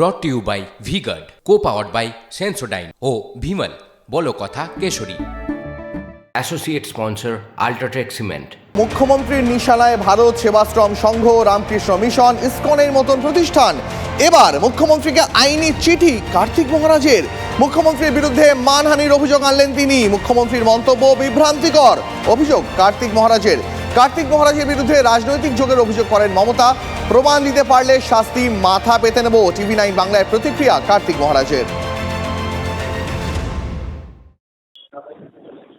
Brought to you by V Guard co powered by Sensodyne ও ভিমল বলো কথা Keshari. Associate sponsor UltraTech cement মুখ্যমন্ত্রীর নিশানায় Bharat Sevashram Sangha Ramakrishna Mission ইসকনের মতন প্রতিষ্ঠান। এবার মুখ্যমন্ত্রীকে আইনি চিঠি কার্তিক মহারাজের। মুখ্যমন্ত্রীর বিরুদ্ধে মানহানির অভিযোগ আনলেন তিনি। মুখ্যমন্ত্রীর মন্তব্য বিভ্রান্তিকর। অভিযোগ কার্তিক মহারাজের। কার্তিক মহারাজের বিরুদ্ধে রাজনৈতিক যোগের অভিযোগ করেন মমতা। প্রমাণ দিতে পারলে শাস্তি মাথা পেতে নেব টিভি নাইন বাংলায় প্রতিক্রিয়া কার্তিক মহারাজের।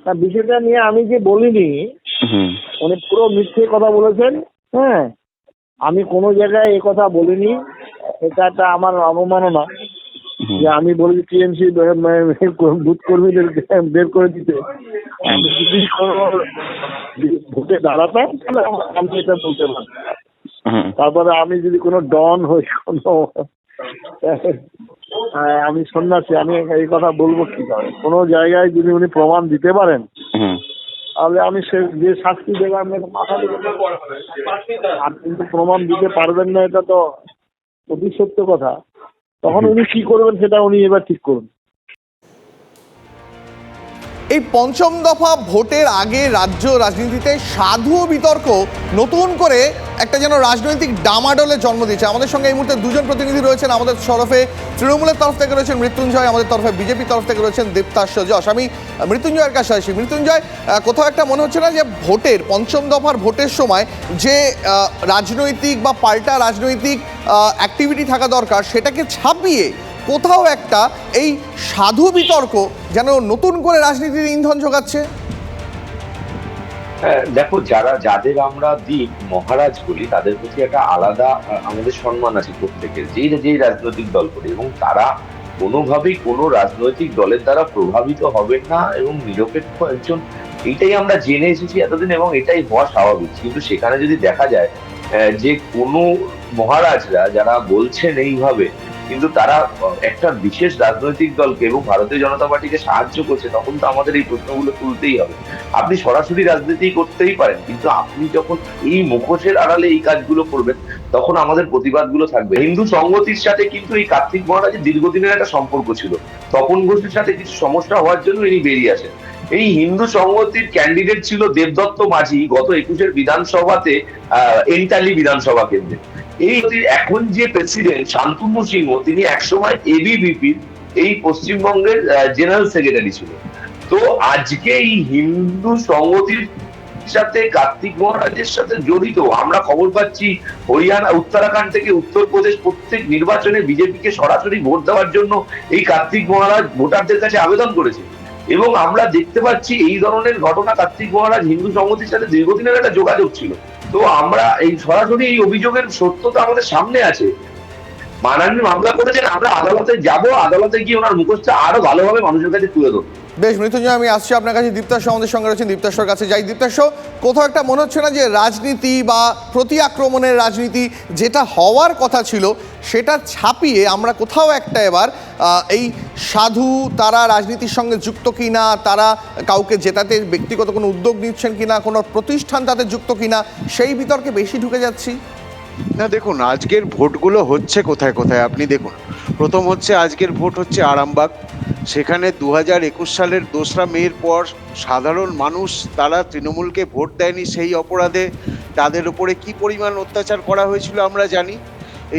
তা বিষয়টা নিয়ে আমি যে বলিনি উনি পুরো মিথ্যে কথা বলেছেন হ্যাঁ? আমি কোনো জায়গায় এ কথা বলিনি এটা একটা আমার অবমাননা। যে আমি বলি টিএমসি বুথ কর্মীদেরকে বের করে দিতে। ভোটে দাঁড়াতাম তাহলে আমি এটা বলতে পারতাম। তারপরে আমি যদি কোনো ডন হই কোনো আহ, আমি সন্ন্যাসী আমি এই কথা বলব কি করে? কোনো জায়গায় যদি উনি প্রমাণ দিতে পারেন তাহলে আমি সে যে শাস্তি দেবে আমি মাথা আর কিন্তু প্রমাণ দিতে পারবেন না এটা তো অতি সত্য কথা। তখন উনি কি করবেন সেটা উনি এবার ঠিক করুন। এই পঞ্চম দফা ভোটের আগে রাজ্য রাজনীতিতে সাধু বিতর্ক নতুন করে একটা যেন রাজনৈতিক ডামাডোলে জন্ম দিয়েছে। আমাদের সঙ্গে এই মুহূর্তে দুজন প্রতিনিধি রয়েছেন। আমাদের তরফে তৃণমূলের তরফ থেকে রয়েছেন মৃত্যুঞ্জয়, আমাদের তরফে বিজেপির তরফ থেকে রয়েছেন দেবতাস্য যশ আমি মৃত্যুঞ্জয়ের কাছে আসি। মৃত্যুঞ্জয় কোথাও একটা মনে হচ্ছে না যে ভোটের, পঞ্চম দফার ভোটের সময় যে রাজনৈতিক বা পাল্টা রাজনৈতিক অ্যাক্টিভিটি থাকা দরকার, সেটাকে ছাপিয়ে কোথাও একটা এই সাধু বিতর্ক যেন নতুন করে রাজনীতির ইন্ধন যোগাচ্ছে। হ্যাঁ, দেখো যারা যাদের আমরা দিক মহারাজ বলি তাদের প্রতি একটা আলাদা আমাদের সম্মান আছে প্রত্যেকের যেই যেই রাজনৈতিক দল করি। এবং তারা কোনোভাবেই কোনো রাজনৈতিক দলের দ্বারা প্রভাবিত হবে না এবং নিরপেক্ষ একজন এটাই আমরা জেনে এসেছি এতদিন এবং এটাই হওয়া স্বাভাবিক। কিন্তু সেখানে যদি দেখা যায় যে কোনো মহারাজরা যারা বলছেন এইভাবে কিন্তু তারা একটা বিশেষ রাজনৈতিক দলকে এবং ভারতীয় জনতা পার্টিকে সাহায্য করছে, তখন তো আমাদের এই প্রশ্নগুলো তুলতেই হবে। আপনি সরাসরি রাজনীতি করতেই পারেন, কিন্তু আপনি যখন এই মুখোশের আড়ালে এই কাজগুলো করবেন, তখন আমাদের প্রতিবাদগুলো থাকবে। হিন্দু সংগতির সাথে কিন্তু এই কার্তিক মহারাজের দীর্ঘদিনের একটা সম্পর্ক ছিল। তপন ঘোষের সাথে কিছু সমস্যা হওয়ার জন্য ইনি বেরিয়ে আসেন। এই হিন্দু সংগতির ক্যান্ডিডেট ছিল দেবদত্ত মাঝি গত একুশের বিধানসভাতে এন্টালি বিধানসভা কেন্দ্রে। এই এখন যে প্রেসিডেন্ট শান্তনু সিংহ, তিনি একসময় এবিভিপির এই পশ্চিমবঙ্গের জেনারেল সেক্রেটারি ছিলেন। তো আজকে এই হিন্দু সংগতির সাথে কার্তিক মহারাজের সাথে জড়িত, আমরা খবর পাচ্ছি হরিয়ানা, উত্তরাখণ্ড থেকে উত্তরপ্রদেশ প্রত্যেক নির্বাচনে বিজেপিকে সরাসরি ভোট দেওয়ার জন্য এই কার্তিক মহারাজ ভোটারদের কাছে আবেদন করেছে এবং আমরা দেখতে পাচ্ছি এই ধরনের ঘটনা কার্তিক মহারাজ হিন্দু সংগতির সাথে দীর্ঘদিনের একটা যোগাযোগ ছিল। তো আমরা এই সরাসরি এই অভিযোগের সত্যতা আমাদের সামনে আছে। মাননীয় মামলা করেছেন, আমরা আদালতে যাব, আদালতে গিয়ে ওনার মুখোশটা আরও ভালোভাবে মানুষের কাছে তুলে ধরবো। বেশ মৃত্যুঞ্জয় আমি আসছি আপনার কাছে। দীপ্তাস আমাদের সঙ্গে রয়েছেন। দীপ্তাসর কাছে যাই। দীপ্তাস কোথাও একটা মনে হচ্ছে না যে রাজনীতি বা প্রতি আক্রমণের রাজনীতি যেটা হওয়ার কথা ছিল, সেটা ছাপিয়ে আমরা কোথাও একটা এবার এই সাধু, তারা রাজনীতির সঙ্গে যুক্ত কিনা, তারা কাউকে জেতাতে ব্যক্তিগত কোনো উদ্যোগ নিচ্ছেন কিনা, কোনো প্রতিষ্ঠান তাতে যুক্ত কিনা, সেই বিতর্কে বেশি ঢুকে যাচ্ছি। না, দেখুন, আজকের ভোটগুলো হচ্ছে কোথায় কোথায়? আপনি দেখুন, প্রথম হচ্ছে আজকের ভোট হচ্ছে আরামবাগ। সেখানে দু হাজার একুশ সালের দোসরা মেয়ের পর সাধারণ মানুষ তারা তৃণমূলকে ভোট দেয়নি সেই অপরাধে। তাদের উপরে কি পরিমাণ অত্যাচার করা হয়েছিল আমরা জানি।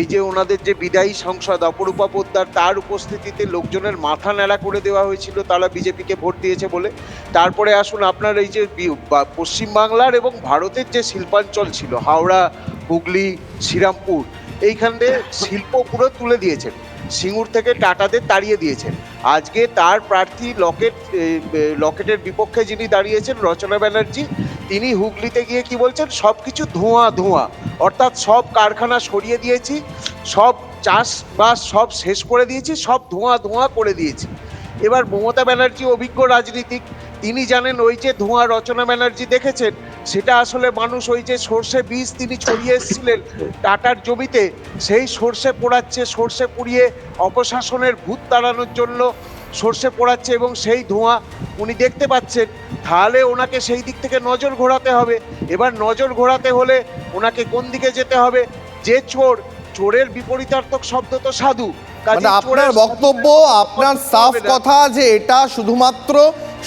এই যে ওনাদের যে বিদায়ী সংসদ অপরূপা পোদ্দার, তার উপস্থিতিতে লোকজনের মাথা ন্যাড়া করে দেওয়া হয়েছিল, তারা বিজেপিকে ভোট দিয়েছে বলে। তারপরে আসুন, আপনার এই যে পশ্চিমবাংলার এবং ভারতের যে শিল্পাঞ্চল ছিল, হাওড়া হুগলি, শ্রীরামপুর, এইখানে শিল্প পুরো তুলে দিয়েছেন। সিঙ্গুর থেকে টাটাদের তাড়িয়ে দিয়েছেন। আজকে তার প্রার্থী লকেট লকেটের বিপক্ষে যিনি দাঁড়িয়েছেন, রচনা ব্যানার্জি, তিনি হুগলিতে গিয়ে কি বলছেন? সব কিছু ধোঁয়া ধোঁয়া। অর্থাৎ সব কারখানা সরিয়ে দিয়েছি, সব চাষবাস সব শেষ করে দিয়েছি, সব ধোঁয়া ধোঁয়া করে দিয়েছি। এবার মমতা ব্যানার্জি অভিজ্ঞ রাজনীতিক, তিনি জানেন ওই যে ধোঁয়া রচনা ব্যানার্জি দেখেছেন সেটা আসলে মানুষ ওই যে সর্ষে বীজ তিনি ছড়িয়ে এসেছিলেন টাটার জমিতে, সেই সর্ষে পোড়াচ্ছে, সর্ষে পুড়িয়ে অপশাসনের ভূত তাড়ানোর জন্য সর্ষে পোড়াচ্ছে এবং সেই ধোঁয়া উনি দেখতে পাচ্ছেন। তাহলে ওনাকে সেই দিক থেকে নজর ঘোরাতে হবে। এবার নজর ঘোরাতে হলে ওনাকে কোন দিকে যেতে হবে? যে চোর চোরের বিপরীতার্থক শব্দ তো সাধু। মানে আপনার বক্তব্য আপনার সাফ কথা যে এটা শুধুমাত্র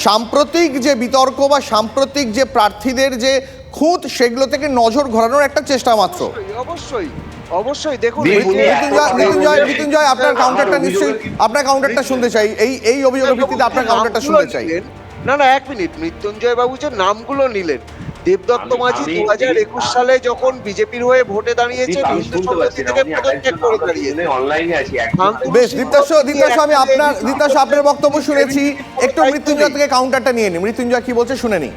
সাম্প্রতিক যে বিতর্ক বা সাম্প্রতিক যে প্রার্থীদের যে খুঁত সেগুলো থেকে নজর ঘোরানোর একটা চেষ্টা মাত্র। অবশ্যই অবশ্যই দেখুন মৃত্যুঞ্জয় মৃত্যুঞ্জয় আপনার কাউন্টারটা নিশ্চয়ই আপনার কাউন্টারটা শুনতে চাই। এই এই অভিযোগের ভিত্তিতে আপনার কাউন্টারটা শুনতে চাই। না না এক মিনিট মৃত্যুঞ্জয় বাবু যে নামগুলো নিলেন দেবদত্ত মাঝি দু হাজার একুশ সালে যখন বিজেপির হয়ে ভোটে দাঁড়িয়েছে হিন্দু থেকে পদত্যাগ করে বেশ দীপ্তাংশ আমি আপনার দীপ্তাশ আপনার বক্তব্য শুনেছি। একটু মৃত্যুঞ্জয় থেকে কাউন্টারটা নিয়ে নি। মৃত্যুঞ্জয় কি বলছে শুনে নি।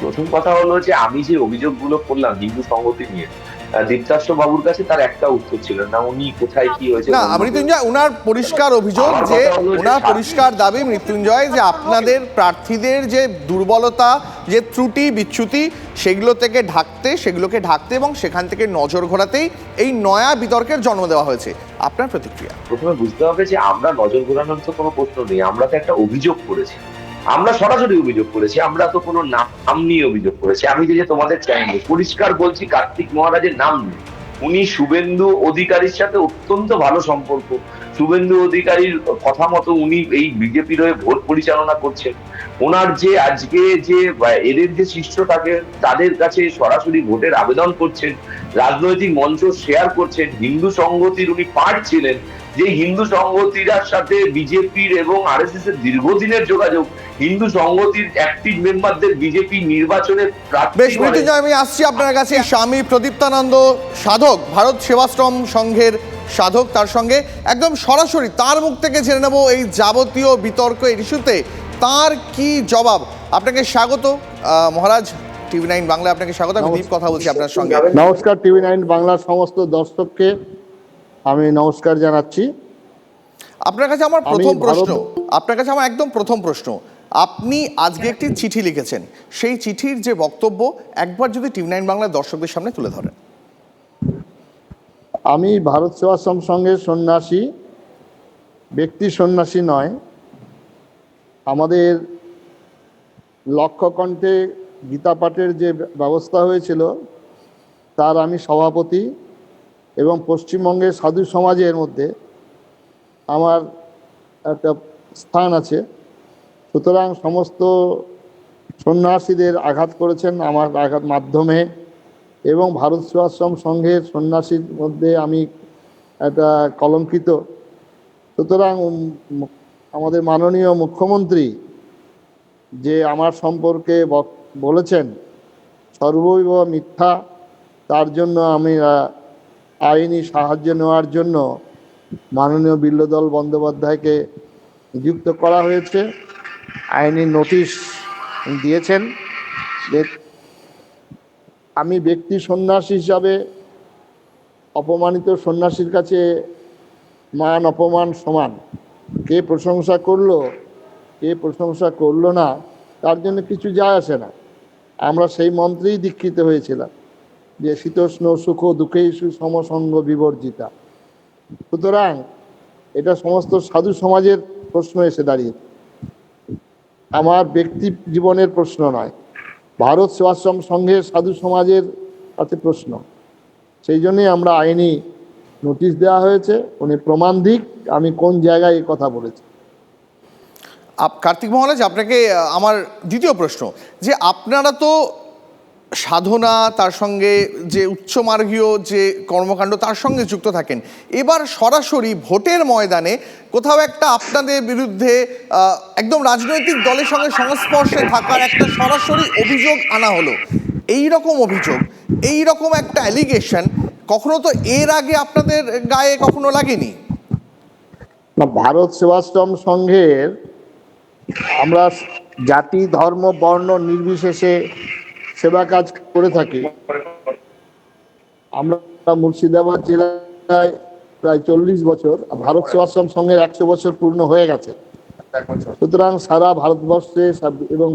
প্রথম কথা হলো যে আমি যে অভিযোগগুলো করলাম হিন্দু সংহতি নিয়ে বাবুর কাছে তার একটা উত্তর ছিল। না উনি কোথায় কি হয়েছে না মৃত্যুঞ্জয় ওনার পরিষ্কার অভিযোগ যে ওনার পরিষ্কার দাবি মৃত্যুঞ্জয় যে আপনাদের প্রার্থীদের যে দুর্বলতা যে ত্রুটি বিচ্যুতি সেগুলো থেকে ঢাকতে সেগুলোকে ঢাকতে এবং সেখান থেকে নজর ঘোরাতেই এই নয়া বিতর্কের জন্ম দেওয়া হয়েছে। আপনার প্রতিক্রিয়া? প্রথমে বুঝতে হবে যে আমরা নজর ঘোরানোর তো কোনো প্রশ্ন নেই আমরা তো একটা অভিযোগ করেছি। আমরা সরাসরি অভিযোগ করেছি, আমরা তো কোনো নাম নিয়ে অভিযোগ করেছি। আমি যে তোমাদের চাইনি পরিষ্কার বলছি, কার্তিক মহারাজের নাম নেই। উনি শুভেন্দু অধিকারীর সাথে অত্যন্ত ভালো সম্পর্ক। শুভেন্দু অধিকারীর কথা মতো উনি এই বিজেপির হয়ে ভোট পরিচালনা করছেন। ওনার যে আজকে যে এদের যে শিষ্য থাকে তাদের কাছে সরাসরি ভোটের আবেদন করছেন। রাজনৈতিক মঞ্চ শেয়ার করছেন। হিন্দু সংগতির উনি পার্ট ছিলেন। যে হিন্দু সংগতিরার সাথে বিজেপির এবং আরএসএস এর দীর্ঘদিনের যোগাযোগ হিন্দু সংগতির অ্যাক্টিভ মেম্বারদের বিজেপি নির্বাচনে বেশ। মৃত্যুঞ্জয় আমি আসছি আপনার কাছে। স্বামী প্রদীপ্তানন্দ সাধক ভারত সেবাশ্রম সংঘের সাধক তার সঙ্গে। একদম সরাসরি তার মুখ থেকে জেনে নেব এই যাবতীয় বিতর্ক এই ইস্যুতে। তার কি জবাব? আপনাকে স্বাগত। আহ, মহারাজ টিভি নাইন বাংলা আপনাকে স্বাগত। আমি দীপ কথা বলছি আপনার সঙ্গে। নমস্কার টিভি নাইন বাংলার সমস্ত দর্শককে। আমি নমস্কার জানাচ্ছি। আপনার কাছে আমার প্রথম প্রশ্ন। আপনার কাছে আমার একদম প্রথম প্রশ্ন। আপনি আজকে একটি চিঠি লিখেছেন। সেই চিঠির যে বক্তব্য একবার যদি টিভি নাইন বাংলার দর্শকদের সামনে তুলে ধরেন। আমি ভারত সেবাশ্রম সঙ্গে সন্ন্যাসী ব্যক্তি সন্ন্যাসী নয়। আমাদের লক্ষ্যকণ্ঠে গীতা পাঠের যে ব্যবস্থা হয়েছিল তার আমি সভাপতি। এবং পশ্চিমবঙ্গের সাধু সমাজের মধ্যে আমার একটা স্থান আছে। সুতরাং সমস্ত সন্ন্যাসীদের আঘাত করেছেন আমার আঘাত মাধ্যমে এবং ভারত সেবাশ্রম সংঘের সন্ন্যাসীর মধ্যে আমি একটা কলঙ্কিত। সুতরাং আমাদের মাননীয় মুখ্যমন্ত্রী যে আমার সম্পর্কে বলেছেন, সর্বৈব মিথ্যা, তার জন্য আমি আইনি সাহায্য নেওয়ার জন্য মাননীয় বিল্লদল বন্দ্যোপাধ্যায়কে নিযুক্ত করা হয়েছে। আইনি নোটিশ দিয়েছেন আমি ব্যক্তি সন্ন্যাসী হিসাবে অপমানিত সন্ন্যাসীর কাছে মান অপমান সমান। কে প্রশংসা করল, কে প্রশংসা করল না, তার জন্য কিছু যায় আসে না। আমরা সেই মন্ত্রেই দীক্ষিত হয়েছিলাম। যে শীতোষ্ণ সুখ দুঃখেই সমসঙ্গ বিবর্জিতা। সুতরাং এটা সমস্ত সাধু সমাজের প্রশ্ন এসে দাঁড়িয়েছে আমার ব্যক্তি জীবনের প্রশ্ন নয়, ভারত সেবাশ্রম সংঘের সাধু সমাজের কাছে প্রশ্ন। সেই জন্যই আমরা আইনি নোটিশ দেওয়া হয়েছে, উনি প্রমাণ দিক, আমি কোন জায়গায় এই কথা বলেছি। কার্তিক মহারাজ, আপনাকে আমার দ্বিতীয় প্রশ্ন, যে আপনারা তো সাধনা, তার সঙ্গে যে উচ্চমার্গীয় যে কর্মকাণ্ড, তার সঙ্গে যুক্ত থাকেন। এবার সরাসরি ভোটের ময়দানে কোথাও একটা আপনাদের বিরুদ্ধে একদম রাজনৈতিক দলের সঙ্গে সংস্পর্শে থাকার একটা সরাসরি অভিযোগ আনা হলো। এই রকম অভিযোগ, এই রকম একটা অ্যালিগেশন কখনো তো এর আগে আপনাদের গায়ে কখনো লাগেনি? ভারত সেবাশ্রম সংঘের আমরা জাতি, ধর্ম, বর্ণ নির্বিশেষে সেবা কাজ করে থাকি। আমরা মুর্শিদাবাদ জেলায় প্রায় চল্লিশ বছর ভারত সেবাশ্রম সংঘের একশো বছর পূর্ণ হয়ে গেছে। সুতরাং সারা ভারতবর্ষে এবং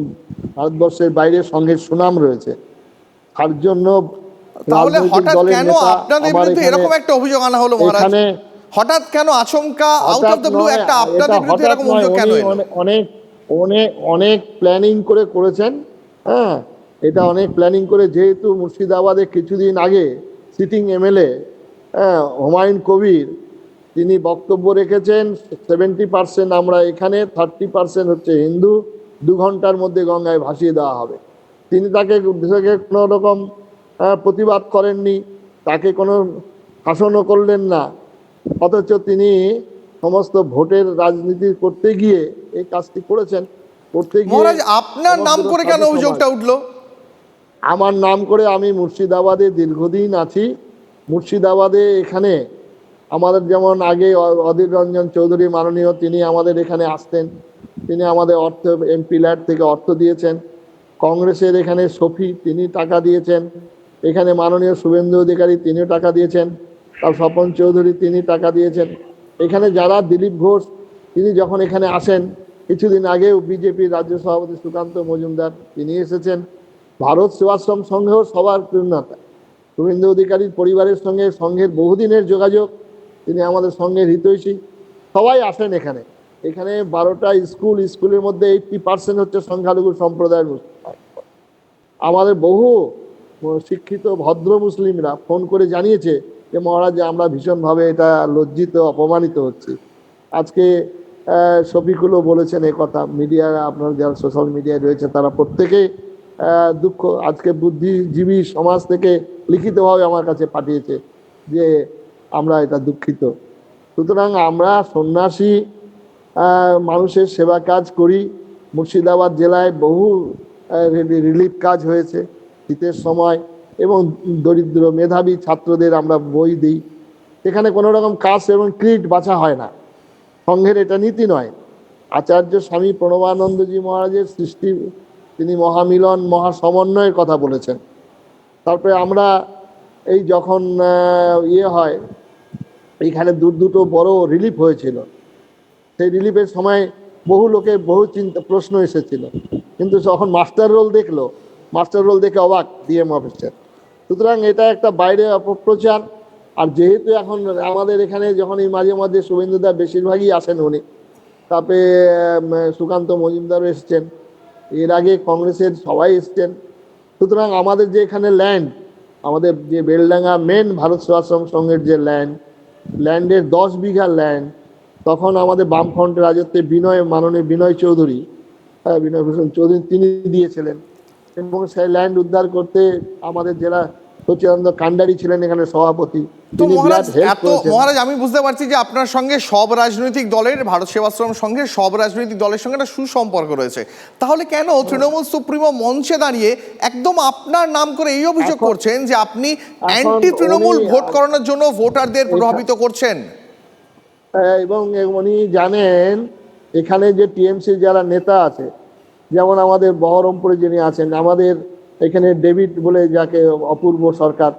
ভারতবর্ষের বাইরে সংঘের সুনাম রয়েছে। তার জন্য তাহলে হঠাৎ কেন আপনাদের বিরুদ্ধে এরকম একটা অভিযোগ আনা হলো মহারাজ? হঠাৎ কেন আচমকা আউট অফ দ্য ব্লু একটা আপনাদের বিরুদ্ধে এরকম অভিযোগ কেন অনেক অনেক অনেক প্ল্যানিং করে করেছেন হ্যাঁ। এটা অনেক প্ল্যানিং করে যেহেতু মুর্শিদাবাদে কিছুদিন আগে সিটিং এমএলএ হ্যাঁ হুমায়ুন কবির তিনি বক্তব্য রেখেছেন সেভেন্টি পার্সেন্ট আমরা এখানে থার্টি পার্সেন্ট হচ্ছে হিন্দু দু ঘণ্টার মধ্যে গঙ্গায় ভাসিয়ে দেওয়া হবে। তিনি তাকে থেকে কোনো রকম প্রতিবাদ করেননি তাকে কোনো শাসনও করলেন না। অথচ তিনি সমস্ত ভোটের রাজনীতি করতে গিয়ে এই কাজটি করেছেন করতে গিয়ে আপনার নাম করে কেন অভিযোগটা উঠল? আমার নাম করে আমি মুর্শিদাবাদে দীর্ঘদিন আছি। মুর্শিদাবাদে এখানে আমাদের যেমন আগে অধীর রঞ্জন চৌধুরী মাননীয়, তিনি আমাদের এখানে আসতেন। তিনি আমাদের অর্থ এমপি ল্যাড থেকে অর্থ দিয়েছেন। কংগ্রেসের এখানে সফি, তিনি টাকা দিয়েছেন। এখানে মাননীয় শুভেন্দু অধিকারী, তিনিও টাকা দিয়েছেন। তার স্বপন চৌধুরী, তিনি টাকা দিয়েছেন। এখানে যারা দিলীপ ঘোষ, তিনি যখন এখানে আসেন, কিছুদিন আগেও বিজেপির রাজ্য সভাপতি সুকান্ত মজুমদার, তিনি এসেছেন। ভারত সেবাশ্রম সংঘেও সবার প্রেরণাতা শুভেন্দু অধিকারীর পরিবারের সঙ্গে সংঘের বহুদিনের যোগাযোগ, তিনি আমাদের সঙ্গের হিতৈষী। সবাই আসেন এখানে। এখানে বারোটা স্কুল, স্কুলের মধ্যে এইটটি পার্সেন্ট হচ্ছে সংখ্যালঘু সম্প্রদায়ের আমাদের বহু শিক্ষিত ভদ্র মুসলিমরা ফোন করে জানিয়েছে যে, মহারাজ, আমরা ভীষণভাবে এটা লজ্জিত, অপমানিত হচ্ছি। আজকে শফিকুলও বলেছেন এই কথা। মিডিয়া আপনার যারা সোশ্যাল মিডিয়ায় রয়েছে, তারা প্রত্যেকেই দুঃখ, আজকে বুদ্ধিজীবী সমাজ থেকে লিখিতভাবে আমার কাছে পাঠিয়েছে যে আমরা এটা দুঃখিত। সুতরাং আমরা সন্ন্যাসী মানুষের সেবা কাজ করি। মুর্শিদাবাদ জেলায় বহু রিলিফ কাজ হয়েছে শীতের সময় এবং দরিদ্র মেধাবী ছাত্রদের আমরা বই দিই। এখানে কোনো রকম কাস্ট এবং ক্রিট বাছা হয় না। সংঘের এটা নীতি নয়। আচার্য স্বামী প্রণবানন্দজি মহারাজের সৃষ্টি তিনি মহামিলন মহা সমন্বয়ের কথা বলেছেন। তারপরে আমরা এই যখন ইয়ে হয় এইখানে দু, দুটো বড় রিলিফ হয়েছিল। সেই রিলিফের সময় বহু লোকের বহু চিন্তা, প্রশ্ন এসেছিল। কিন্তু যখন মাস্টার রোল দেখল, মাস্টার রোল দেখে অবাক ডিএম অফিসার সুতরাং এটা একটা বাইরে অপপ্রচার। আর যেহেতু এখন আমাদের এখানে যখন এই মাঝে মাঝে শুভেন্দুদা বেশিরভাগই আসেন উনি। তারপরে সুকান্ত মজুমদারও এসছেন। এর আগে কংগ্রেসের সবাই এসছেন। সুতরাং আমাদের যে এখানে ল্যান্ড আমাদের যে বেলডাঙ্গা মেন ভারত সেবাশ্রম সংঘের যে ল্যান্ড ল্যান্ডের দশ বিঘা ল্যান্ড তখন আমাদের বামফ্রন্টের রাজত্বে বিনয়, মাননীয় বিনয় চৌধুরী হ্যাঁ বিনয় ভূষণ চৌধুরী, তিনি দিয়েছিলেন। এবং সেই ল্যান্ড উদ্ধার করতে আমাদের জেলা সচিদানন্দ কান্ডারি ছিলেন এখানে সভাপতি। তো মহারাজ এত মহারাজ আমি বুঝতে পারছি যে আপনার সঙ্গে সব রাজনৈতিক দলের ভারত সেবাশ্রম সঙ্গে সব রাজনৈতিক দলের সঙ্গে একটা সুসম্পর্ক রয়েছে। তাহলে কেন তৃণমূল সুপ্রিমো মঞ্চে দাঁড়িয়ে একদম আপনার নাম করে এই অভিযোগ করছেন যে আপনি অ্যান্টি তৃণমূল ভোট করানোর জন্য ভোটারদের প্রভাবিত করছেন? হ্যাঁ, এবং উনি জানেন এখানে যে টিএমসি যারা নেতা আছে যেমন আমাদের বহরমপুরে যিনি আছেন আমাদের এখানে ডেভিড বলে যাকে অপূর্ব সরকার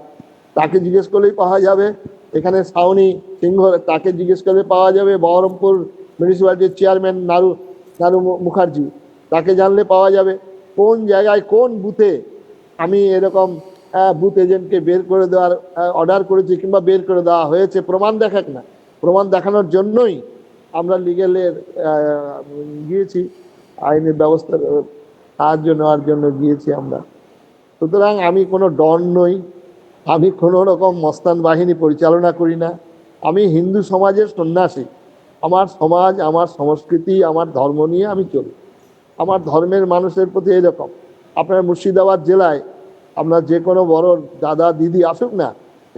তাকে জিজ্ঞেস করলেই পাওয়া যাবে। এখানে সাউনি সিংহ তাকে জিজ্ঞেস করলে পাওয়া যাবে। বহরমপুর মিউনিসিপ্যালিটির চেয়ারম্যান নারু নারু মুখার্জি তাকে জানলে পাওয়া যাবে। কোন জায়গায় কোন বুথে আমি এরকম বুথ এজেন্টকে বের করে দেওয়ার অর্ডার করেছি কিংবা বের করে দেওয়া হয়েছে প্রমাণ দেখাক না। প্রমাণ দেখানোর জন্যই আমরা লিগেলের গিয়েছি আইনের ব্যবস্থার আহ, সাহায্য নেওয়ার জন্য গিয়েছি আমরা। সুতরাং আমি কোনো ডন নই, আমি কোনো রকম মস্তান বাহিনী পরিচালনা করি না, আমি হিন্দু সমাজের সন্ন্যাসী, আমার সমাজ, আমার সংস্কৃতি, আমার ধর্ম নিয়ে আমি চলি। আমার ধর্মের মানুষের প্রতি এরকম আপনার মুর্শিদাবাদ জেলায় আপনার যে কোনো বড় দাদা, দিদি আসুক না,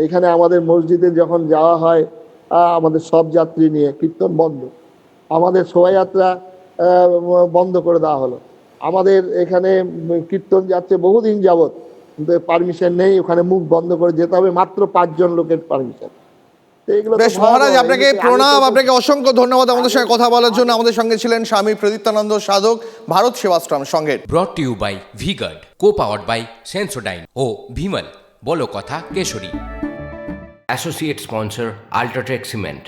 এখানে আমাদের মসজিদে যখন যাওয়া হয় আমাদের সব যাত্রী নিয়ে কীর্তন বন্ধ। আমাদের শোভাযাত্রা বন্ধ করে দেওয়া হলো। আমাদের এখানে কীর্তন যাচ্ছে বহুদিন যাবৎ কিন্তু পারমিশন নেই ওখানে মুখ বন্ধ করে যেতে হবে মাত্র পাঁচজন লোকের পারমিশন বেশ মহারাজ আপনাকে প্রণাম আপনাকে অসংখ্য ধন্যবাদ আমাদের সঙ্গে কথা বলার জন্য। আমাদের সঙ্গে ছিলেন স্বামী প্রদীপ্তানন্দ সাধক ভারত সেবাশ্রম সঙ্গের brought you by V Guard co powered by Sensodyne ও ভিমল বলো কথা Kesari. Associate sponsor UltraTech cement